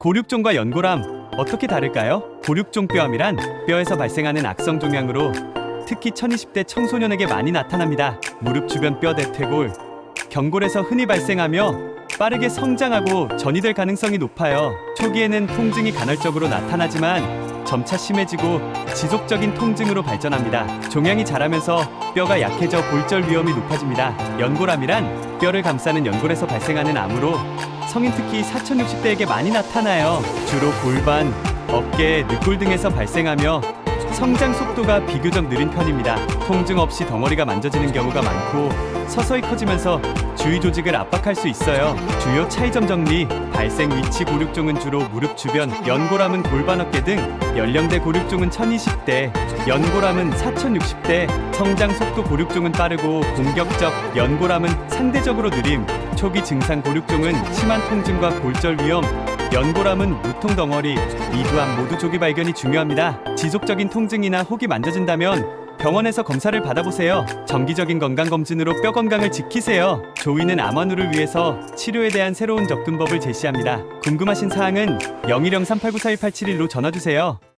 고륙종과 연골암 어떻게 다를까요? 고륙종뼈암이란 뼈에서 발생하는 악성 종양으로 특히 1020대 청소년에게 많이 나타납니다. 무릎 주변 뼈 대퇴골, 경골에서 흔히 발생하며 빠르게 성장하고 전이될 가능성이 높아요. 초기에는 통증이 간헐적으로 나타나지만 점차 심해지고 지속적인 통증으로 발전합니다. 종양이 자라면서 뼈가 약해져 골절 위험이 높아집니다. 연골암이란 뼈를 감싸는 연골에서 발생하는 암으로 성인 특히 4060대에게 많이 나타나요. 주로 골반, 어깨, 늑골 등에서 발생하며 성장 속도가 비교적 느린 편입니다. 통증 없이 덩어리가 만져지는 경우가 많고 서서히 커지면서 주위 조직을 압박할 수 있어요. 주요 차이점 정리, 발생 위치 고륙종은 주로 무릎 주변, 연골암은 골반 어깨 등 연령대 고륙종은 1020대, 연골암은 4060대, 성장 속도 고륙종은 빠르고 공격적, 연골암은 상대적으로 느림, 초기 증상 고륙종은 심한 통증과 골절 위험, 연골암은 무통 덩어리, 이두암 모두 조기 발견이 중요합니다. 지속적인 통증이나 혹이 만져진다면 병원에서 검사를 받아보세요. 정기적인 건강검진으로 뼈 건강을 지키세요. 조이는 암환우를 위해서 치료에 대한 새로운 접근법을 제시합니다. 궁금하신 사항은 0103894187로 전화주세요.